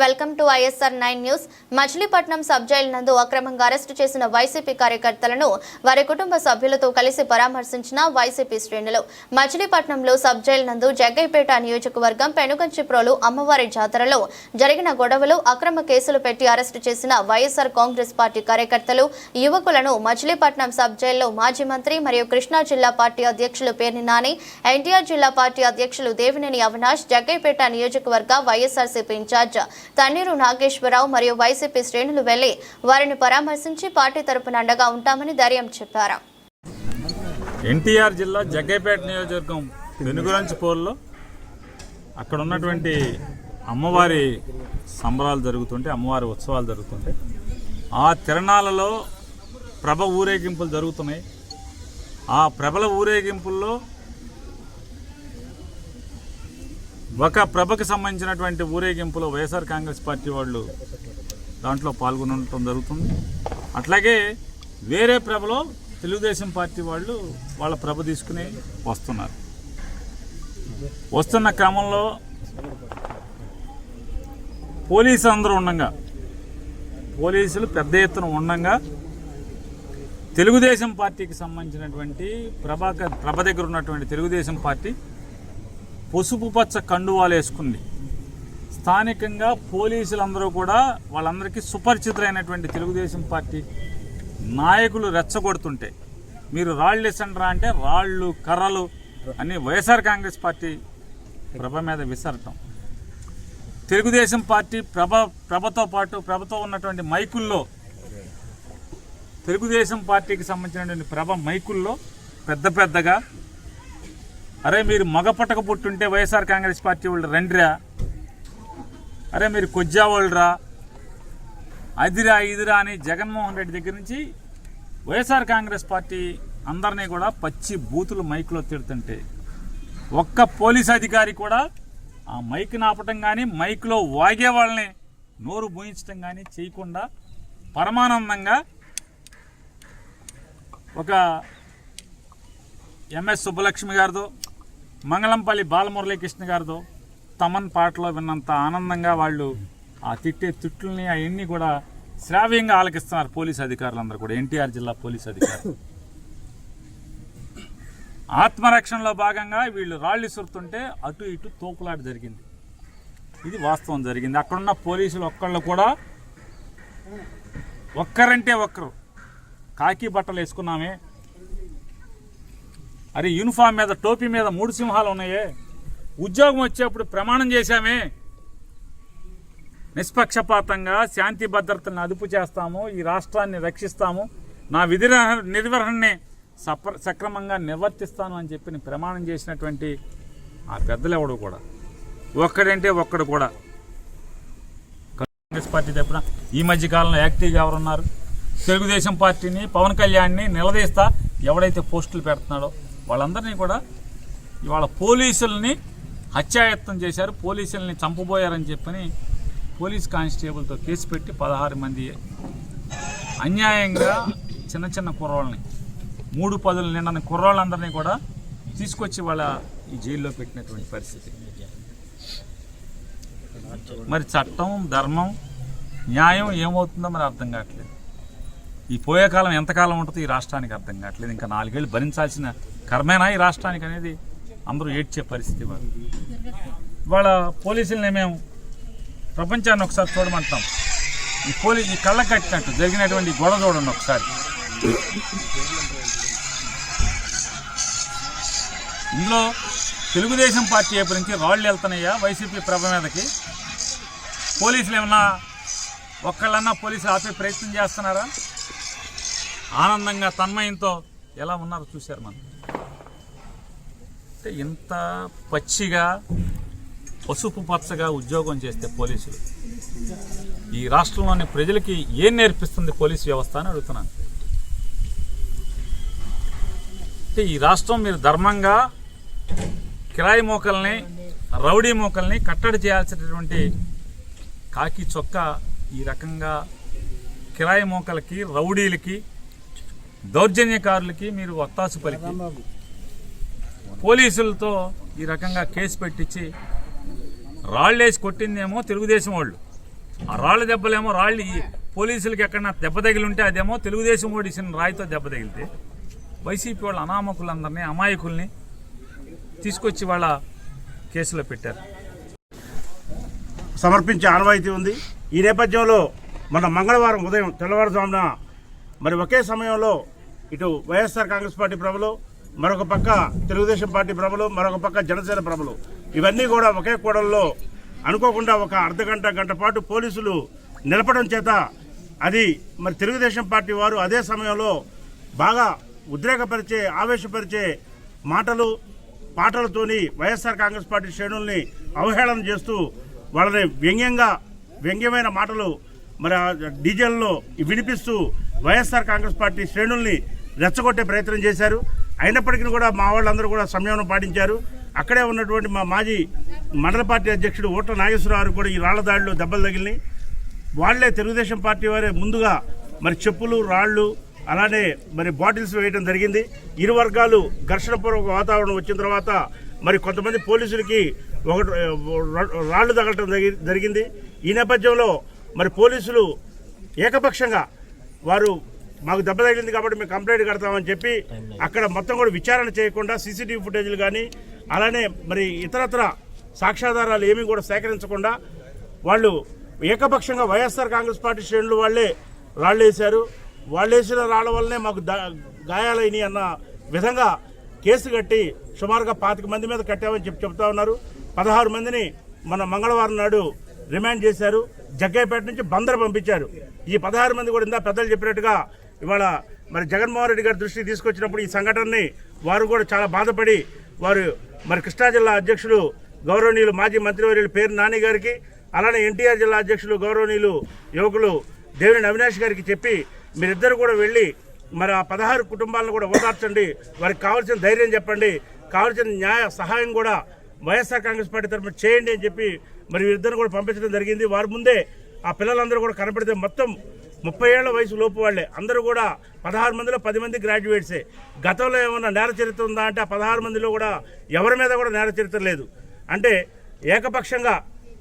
Welcome to ISR nine news. Machilipatnam sub jail నందు అక్రమంగా arrest చేసిన వైసీపీ కార్యకర్తలను వారి కుటుంబ సభ్యులతో కలిసి పరామర్శించిన వైసీపీ శ్రేణులు. మచిలీపట్నంలో సబ్ జైలు నందు జగ్గైపేట నియోజకవర్గం పెనుగంచిప్రోలు అమ్మవారి జాతరలో జరిగిన గొడవలు అక్రమ కేసులు పెట్టి అరెస్టు చేసిన వైఎస్ఆర్ కాంగ్రెస్ పార్టీ కార్యకర్తలు యువకులను మచిలీపట్నం సబ్ జైల్లో మాజీ మంత్రి మరియు కృష్ణా జిల్లా పార్టీ అధ్యక్షులు పేర్ని నాని ఎన్టీఆర్ జిల్లా పార్టీ అధ్యక్షులు దేవినేని అవినాష్ జగ్గైపేట నియోజకవర్గ వైఎస్ఆర్సీపీ ఇన్ఛార్జ్ తన్నీరు నాగేశ్వరరావు మరియు వైసీపీ శ్రేణులు వెళ్ళి వారిని పరామర్శించి పార్టీ తరపున అండగా ఉంటామని ధైర్యం చెప్పారు. ఎన్టీఆర్ జిల్లా జగ్గైపేట నియోజకవర్గం వెనుగురంచి పోల్లో అక్కడ ఉన్నటువంటి అమ్మవారి సంబరాలు జరుగుతుంటే అమ్మవారి ఉత్సవాలు జరుగుతుంటే ఆ తిరణాలలో ప్రభ ఊరేగింపులు జరుగుతున్నాయి. ఆ ప్రభల ఊరేగింపుల్లో ఒక ప్రభకు సంబంధించినటువంటి ఊరేగింపులో వైఎస్ఆర్ కాంగ్రెస్ పార్టీ వాళ్ళు దాంట్లో పాల్గొనడం జరుగుతుంది. అట్లాగే వేరే ప్రభలో తెలుగుదేశం పార్టీ వాళ్ళు వాళ్ళ ప్రభ తీసుకుని వస్తున్నారు. వస్తున్న క్రమంలో పోలీసు అందరూ ఉండగా పోలీసులు పెద్ద ఎత్తున ఉండగా తెలుగుదేశం పార్టీకి సంబంధించినటువంటి ప్రభాకర్ ప్రభ దగ్గర ఉన్నటువంటి తెలుగుదేశం పార్టీ పసుపు పచ్చ కండువాలు వేసుకుంది. స్థానికంగా పోలీసులందరూ కూడా వాళ్ళందరికీ సుపరిచితులైనటువంటి తెలుగుదేశం పార్టీ నాయకులు రెచ్చగొడుతుంటే మీరు రాళ్ళు ఇసండ్రా అంటే రాళ్ళు కర్రలు అన్ని వైఎస్ఆర్ కాంగ్రెస్ పార్టీ ప్రభ మీద విసరటం. తెలుగుదేశం పార్టీ ప్రభ ప్రభతో పాటు ప్రభతో ఉన్నటువంటి మైకుల్లో తెలుగుదేశం పార్టీకి సంబంధించినటువంటి ప్రభ మైకుల్లో పెద్ద పెద్దగా అరే మీరు మగ పట్టక పుట్టుంటే వైఎస్ఆర్ కాంగ్రెస్ పార్టీ వాళ్ళు రండిరా? అరే మీరు కొజ్జా వాళ్ళరా? అదిరా ఇదిరా అని జగన్మోహన్ రెడ్డి దగ్గర నుంచి వైఎస్ఆర్ కాంగ్రెస్ పార్టీ అందరినీ కూడా పచ్చి బూతులు మైక్లో తిడుతుంటే ఒక్క పోలీస్ అధికారి కూడా ఆ మైక్ నాపటం కానీ మైక్లో వాగే వాళ్ళని నోరు మూయించడం కానీ చేయకుండా పరమానందంగా ఒక ఎంఎస్ సుబ్బలక్ష్మి గారితో మంగళంపల్లి బాలమురళీకృష్ణ గారితో తమన్ పాటలో విన్నంత ఆనందంగా వాళ్ళు ఆ తిట్టే తిట్లని అవన్నీ కూడా శ్రావ్యంగా ఆలకిస్తున్నారు పోలీస్ అధికారులందరూ కూడా. ఎన్టీఆర్ జిల్లా పోలీస్ అధికారులు ఆత్మరక్షణలో భాగంగా వీళ్ళు రాళ్ళు ఇసురుతుంటే అటు ఇటు తోపులాట జరిగింది. ఇది వాస్తవం జరిగింది. అక్కడున్న పోలీసులు ఒక్కళ్ళు కూడా ఒక్కరంటే ఒక్కరు. కాకి బట్టలు వేసుకున్నామే. అరే యూనిఫామ్ మీద టోపీ మీద మూడు సింహాలు ఉన్నాయే. ఉద్యోగం వచ్చేప్పుడు ప్రమాణం చేశామే. నిష్పక్షపాతంగా శాంతి భద్రతలను అదుపు చేస్తాము ఈ రాష్ట్రాన్ని రక్షిస్తాము. నా విధి నిర్వహణని సప్ర సక్రమంగా నిర్వర్తిస్తాను అని చెప్పి ప్రమాణం చేసినటువంటి ఆ పెద్దలు ఎవడు కూడా. ఒక్కడంటే ఒక్కడు కూడా. కాంగ్రెస్ పార్టీ తరపున ఈ మధ్య కాలంలో యాక్టివ్గా ఎవరున్నారు? తెలుగుదేశం పార్టీని పవన్ కళ్యాణ్ని నిలదీస్తా ఎవడైతే పోస్టులు పెడుతున్నాడో వాళ్ళందరినీ కూడా ఇవాళ పోలీసుల్ని హత్యాయత్నం చేశారు పోలీసుల్ని చంపబోయారని చెప్పని పోలీస్ కానిస్టేబుల్తో కేసు పెట్టి పదహారు మంది అన్యాయంగా చిన్న చిన్న కుర్రోళ్ళని మూడు పదులు నిండని కుర్రోళ్ళందరినీ కూడా తీసుకొచ్చి వాళ్ళ ఈ జైల్లో పెట్టినటువంటి పరిస్థితి. మరి చట్టం ధర్మం న్యాయం ఏమవుతుందో మరి అర్థం కావట్లేదు. ఈ పోయే కాలం ఎంతకాలం ఉంటుందో ఈ రాష్ట్రానికి అర్థం కావట్లేదు. ఇంకా నాలుగేళ్ళు భరించాల్సిన కర్మేనా ఈ రాష్ట్రానికి అనేది అందరూ ఏడ్చే పరిస్థితి ఇవాళ ఇవాళ పోలీసుల్ని మేము ప్రపంచాన్ని ఒకసారి చూడమంటాం ఈ పోలీసు ఈ కళ్ళ కట్టినట్టు జరిగినటువంటి గొడవ చూడండి ఒకసారి. ఇందులో తెలుగుదేశం పార్టీ వైపు నుంచి రాళ్ళు వెళ్తున్నాయా వైసీపీ ప్రభ మీదకి? పోలీసులు ఏమన్నా ఒక్కళ్ళన్నా పోలీసులు ఆపే ప్రయత్నం చేస్తున్నారా? ఆనందంగా తన్మయంతో ఎలా ఉన్నారో చూశారు మనం. అంటే ఇంత పచ్చిగా పసుపు పచ్చగా ఉద్యోగం చేస్తే పోలీసులు. ఈ రాష్ట్రంలోని ప్రజలకి ఏం నేర్పిస్తుంది పోలీసు వ్యవస్థ అని అడుగుతున్నాను. అంటే ఈ రాష్ట్రం మీరు ధర్మంగా కిరాయి మోకల్ని రౌడీ మోకల్ని కట్టడి చేయాల్సినటువంటి కాకి చొక్క ఈ రకంగా కిరాయి మోకలకి రౌడీలకి దౌర్జన్యకారులకి మీరు వత్తాసు పలికి పోలీసులతో ఈ రకంగా కేసు పెట్టించి రాళ్ళేసి కొట్టిందేమో తెలుగుదేశం వాళ్ళు. ఆ రాళ్ళ దెబ్బలేమో రాళ్ళు పోలీసులకి ఎక్కడన్నా దెబ్బ తగిలి ఉంటే అదేమో తెలుగుదేశం ఓడిసిన రాయితో దెబ్బ తగిలితే వైసీపీ వాళ్ళ అనామకులందరినీ అమాయకుల్ని తీసుకొచ్చి వాళ్ళ కేసులో పెట్టారు. సమర్పించే ఆనవాయితీ ఉంది. ఈ నేపథ్యంలో మన మంగళవారం ఉదయం తెల్లవారుజామున మరి ఒకే సమయంలో ఇటు వైఎస్ఆర్ కాంగ్రెస్ పార్టీ ప్రభలు మరొక పక్క తెలుగుదేశం పార్టీ ప్రభలు మరొక పక్క జనసేన ప్రభలు. ఇవన్నీ కూడా ఒకే కూడల్లో అనుకోకుండా ఒక అర్ధ గంట గంట పాటు పోలీసులు నిలపడం చేత అది మరి తెలుగుదేశం పార్టీ వారు అదే సమయంలో బాగా ఉద్రేకపరిచే ఆవేశపరిచే మాటలు పాటలతోని వైఎస్ఆర్ కాంగ్రెస్ పార్టీ శ్రేణుల్ని అవహేళన చేస్తూ వాళ్ళని వ్యంగ్యంగా వ్యంగ్యమైన మాటలు మరి డీజేల్లో వినిపిస్తూ వైఎస్ఆర్ కాంగ్రెస్ పార్టీ శ్రేణుల్ని రెచ్చగొట్టే ప్రయత్నం చేశారు. అయినప్పటికీ కూడా మా వాళ్ళందరూ కూడా సంయమనం పాటించారు. అక్కడే ఉన్నటువంటి మా మాజీ మండల పార్టీ అధ్యక్షుడు ఓట్ల నాగేశ్వరరావు కూడా ఈ రాళ్ళ దాడిలో దెబ్బలు తగిలినాయి. వాళ్ళే తెలుగుదేశం పార్టీ వారే ముందుగా మరి చెప్పులు రాళ్ళు అలానే మరి బాటిల్స్ వేయడం జరిగింది. ఇరు వర్గాలు ఘర్షణపూర్వక వాతావరణం వచ్చిన తర్వాత మరి కొంతమంది పోలీసులకి ఒకటి రాళ్ళు తగలటం జరిగింది. ఈ నేపథ్యంలో మరి పోలీసులు ఏకపక్షంగా వారు మాకు దెబ్బ తగిలింది కాబట్టి మేము కంప్లైంట్ కడతామని చెప్పి అక్కడ మొత్తం కూడా విచారణ చేయకుండా సీసీటీవీ ఫుటేజ్లు కానీ అలానే మరి ఇతరత్ర సాక్ష్యాధారాలు ఏమీ కూడా సేకరించకుండా వాళ్ళు ఏకపక్షంగా వైఎస్ఆర్ కాంగ్రెస్ పార్టీ శ్రేణులు వాళ్ళే రాళ్ళు వేశారు వాళ్ళు వేసిన రాళ్ళ వల్లనే మాకు గాయాలైనవి అన్న విధంగా కేసు కట్టి సుమారుగా పాతిక మంది మీద కట్టామని చెప్పి చెప్తా ఉన్నారు. పదహారు మందిని మన మంగళవారం నాడు రిమాండ్ చేశారు. జగ్గైపేట నుంచి బందర్ పంపించారు. ఈ పదహారు మంది కూడా ఇందా పెద్దలు చెప్పినట్టుగా ఇవాళ మరి జగన్మోహన్ రెడ్డి గారి దృష్టికి తీసుకొచ్చినప్పుడు ఈ సంఘటనని వారు కూడా చాలా బాధపడి వారు మరి కృష్ణా జిల్లా అధ్యక్షులు గౌరవనీయులు మాజీ మంత్రివర్యులు పేరు నాని గారికి అలానే ఎన్టీఆర్ జిల్లా అధ్యక్షులు గౌరవనీయులు యువకులు దేవిని అవినాష్ గారికి చెప్పి మీరిద్దరు కూడా వెళ్ళి మరి ఆ పదహారు కుటుంబాలను కూడా ఓదార్చండి. వారికి కావాల్సిన ధైర్యం చెప్పండి. కావాల్సిన న్యాయ సహాయం కూడా వైఎస్ఆర్ కాంగ్రెస్ పార్టీ తరఫున చేయండి అని చెప్పి మరి వీరిద్దరు కూడా పంపించడం జరిగింది. వారి ముందే ఆ పిల్లలందరూ కూడా కనపడితే మొత్తం ముప్పై ఏళ్ళ వయసు లోపు వాళ్ళే. అందరూ కూడా పదహారు మందిలో పది మంది గ్రాడ్యుయేట్సే. గతంలో ఏమన్నా నేర చరిత్ర ఉందా అంటే ఆ పదహారు మందిలో కూడా ఎవరి మీద కూడా నేర చరిత్ర లేదు. అంటే ఏకపక్షంగా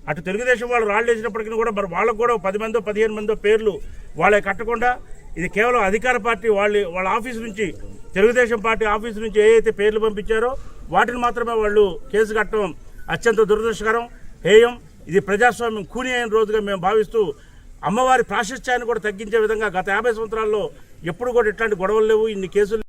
అటు తెలుగుదేశం వాళ్ళు రాళ్ళు వేసినప్పటికీ కూడా మరి వాళ్ళకు కూడా పది మందో పదిహేను మందో పేర్లు వాళ్ళే కట్టకుండా ఇది కేవలం అధికార పార్టీ వాళ్ళు వాళ్ళ ఆఫీస్ నుంచి తెలుగుదేశం పార్టీ ఆఫీస్ నుంచి ఏ అయితే పేర్లు పంపించారో వాటిని మాత్రమే వాళ్ళు కేసు కట్టడం అత్యంత దురదృష్టకరం. హేయం. ఇది ప్రజాస్వామ్యం కూని అయిన రోజుగా మేము భావిస్తూ అమ్మవారి ప్రాశస్త్యాన్ని కూడా తగ్గించే విధంగా గత యాభై సంవత్సరాల్లో ఎప్పుడు కూడా ఇట్లాంటి గొడవలు లేవు ఇన్ని కేసులు